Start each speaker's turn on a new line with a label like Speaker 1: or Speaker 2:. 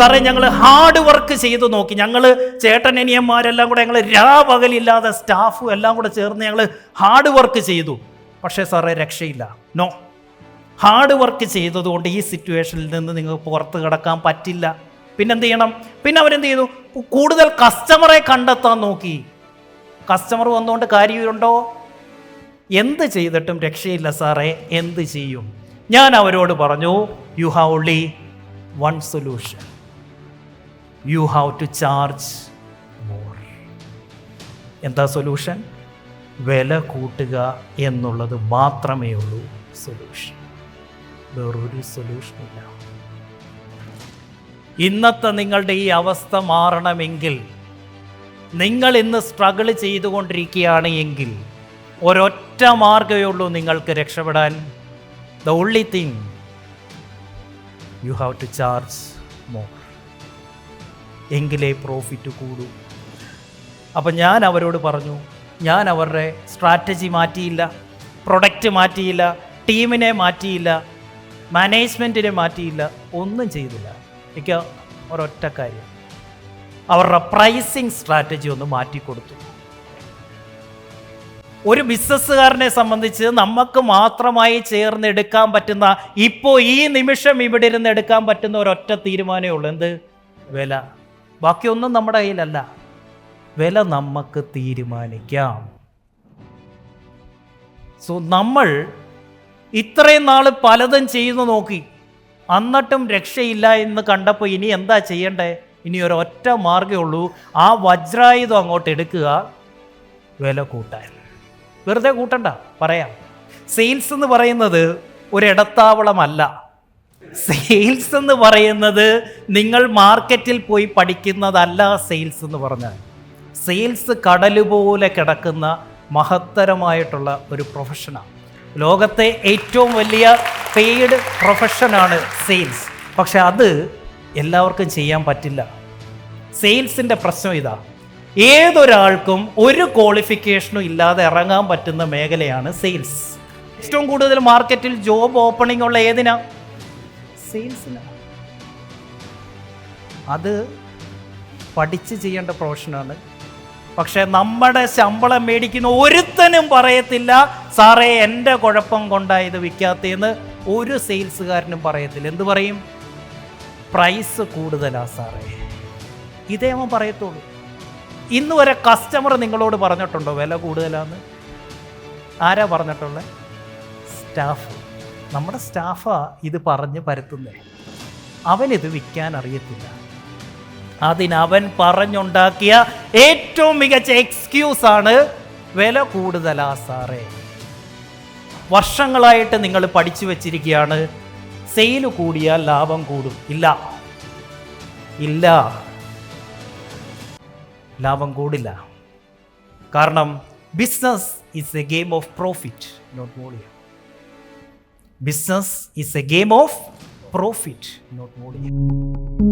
Speaker 1: സാറേ ഞങ്ങൾ hard work ചെയ്തു നോക്കി. ഞങ്ങൾ ചേട്ടനനിയന്മാരെല്ലാം കൂടെ ഞങ്ങൾ രാപകലില്ലാതെ സ്റ്റാഫും എല്ലാം കൂടെ ചേർന്ന് ഞങ്ങൾ ഹാർഡ് വർക്ക് ചെയ്തു. പക്ഷേ സാറേ രക്ഷയില്ല. നോ ഹാർഡ് വർക്ക് ചെയ്തതുകൊണ്ട് ഈ സിറ്റുവേഷനിൽ നിന്ന് നിങ്ങൾക്ക് പുറത്ത് കിടക്കാൻ പറ്റില്ല. പിന്നെന്ത് ചെയ്യണം? പിന്നെ അവരെന്ത് ചെയ്തു? കൂടുതൽ കസ്റ്റമറെ കണ്ടെത്താൻ നോക്കി. കസ്റ്റമർ വന്നുകൊണ്ട് കാര്യമുണ്ടോ? എന്ത് ചെയ്തിട്ടും രക്ഷയില്ല സാറേ എന്ത് ചെയ്യും? ഞാൻ അവരോട് പറഞ്ഞു you have only one solution you have to charge more എന്താ സൊല്യൂഷൻ വില കൂട്ടുക എന്നുള്ളത് മാത്രമേ ഉള്ളൂ സൊല്യൂഷൻ വേറൊരു സൊല്യൂഷനില്ല ഇന്നത്തെ നിങ്ങളുടെ ഈ അവസ്ഥ മാറണമെങ്കിൽ നിങ്ങൾ ഇന്ന് സ്ട്രഗിൾ ചെയ്തുകൊണ്ടിരിക്കുകയാണ് എങ്കിൽ ഒരൊറ്റ മാർഗമേ ഉള്ളൂ നിങ്ങൾക്ക് രക്ഷപ്പെടാൻ. The only thing you have to charge more എങ്കിലേ പ്രോഫിറ്റ് കൂടൂ. അപ്പം ഞാൻ അവരോട് പറഞ്ഞു ഞാൻ അവരുടെ സ്ട്രാറ്റജി മാറ്റിയില്ല പ്രൊഡക്റ്റ് മാറ്റിയില്ല ടീമിനെ മാറ്റിയില്ല മാനേജ്മെന്റിനെ മാറ്റിയില്ല ഒന്നും ചെയ്തില്ല. എനിക്ക് ഒരൊറ്റ കാര്യം അവരുടെ പ്രൈസിങ് സ്ട്രാറ്റജി ഒന്ന് മാറ്റിക്കൊടുത്തു ഒരു ബിസിനസ്സുകാരനെ സംബന്ധിച്ച് നമുക്ക് മാത്രമായി ചേർന്ന് എടുക്കാൻ പറ്റുന്ന ഇപ്പോൾ ഈ നിമിഷം ഇവിടെ ഇരുന്ന് എടുക്കാൻ പറ്റുന്ന ഒരൊറ്റ തീരുമാനമേ ഉള്ളൂ. എന്ത്? വില. ബാക്കിയൊന്നും നമ്മുടെ കയ്യിലല്ല. വില നമുക്ക് തീരുമാനിക്കാം. സോ നമ്മൾ ഇത്രയും നാൾ പലതും ചെയ്തു നോക്കി. എന്നിട്ടും രക്ഷയില്ല എന്ന് കണ്ടപ്പോൾ ഇനി എന്താ ചെയ്യണ്ടേ? ഇനി ഒരൊറ്റ മാർഗമേ ഉള്ളൂ. ആ വജ്രായുധം അങ്ങോട്ട് എടുക്കുക. വില കൂട്ടാൻ. വെറുതെ കൂട്ടണ്ട പറയാം. സെയിൽസ് എന്ന് പറയുന്നത് ഒരു ഇടത്താവളമല്ല സെയിൽസ് എന്ന് പറയുന്നത് നിങ്ങൾ മാർക്കറ്റിൽ പോയി പഠിക്കുന്നതല്ല സെയിൽസ് എന്ന് പറഞ്ഞാൽ. സെയിൽസ് കടലുപോലെ കിടക്കുന്ന മഹത്തരമായിട്ടുള്ള ഒരു പ്രൊഫഷനാണ് ലോകത്തെ ഏറ്റവും വലിയ പെയ്ഡ് പ്രൊഫഷനാണ് സെയിൽസ് പക്ഷെ അത് എല്ലാവർക്കും ചെയ്യാൻ പറ്റില്ല. സെയിൽസിന്റെ പ്രശ്നം ഇതാ. ഏതൊരാൾക്കും ഒരു ക്വാളിഫിക്കേഷനും ഇല്ലാതെ ഇറങ്ങാൻ പറ്റുന്ന മേഖലയാണ് സെയിൽസ് ഏറ്റവും കൂടുതൽ മാർക്കറ്റിൽ ജോബ് ഓപ്പണിംഗ് ഉള്ള ഏതിനാ? സെയിൽസിനാണ് അത് പഠിച്ച് ചെയ്യേണ്ട പ്രൊഫഷനാണ്. പക്ഷേ നമ്മുടെ ശമ്പളം മേടിക്കുന്ന ഒരുത്തനും പറയത്തില്ല സാറേ എന്റെ കുഴപ്പം കൊണ്ടാണ് ഇത് ഒരു സെയിൽസുകാരനും പറയത്തില്ല. എന്ത് പറയും? പ്രൈസ് കൂടുതലാ സാറേ. ഇതേ അവൻ പറയത്തുള്ളൂ. ഇന്ന് വരെ കസ്റ്റമർ നിങ്ങളോട് പറഞ്ഞിട്ടുണ്ടോ വില കൂടുതലാന്ന്? ആരാ പറഞ്ഞിട്ടുള്ളത് സ്റ്റാഫ്. നമ്മുടെ സ്റ്റാഫാ ഇത് പറഞ്ഞ് പരത്തുന്നേ അവനിത് വിൽക്കാൻ അറിയത്തില്ല. അതിനവൻ പറഞ്ഞുണ്ടാക്കിയ ഏറ്റവും മികച്ച എക്സ്ക്യൂസ് ആണ് വില കൂടുതലാ സാറേ. വർഷങ്ങളായിട്ട് നിങ്ങൾ പഠിച്ചു വച്ചിരിക്കുകയാണ്. സെയിൽ കൂടിയാൽ ലാഭം കൂടും. ഇല്ല. ഇല്ല. ലാഭം കൂടില്ല. കാരണം business is a game of profit not volume business is a game of profit, not volume.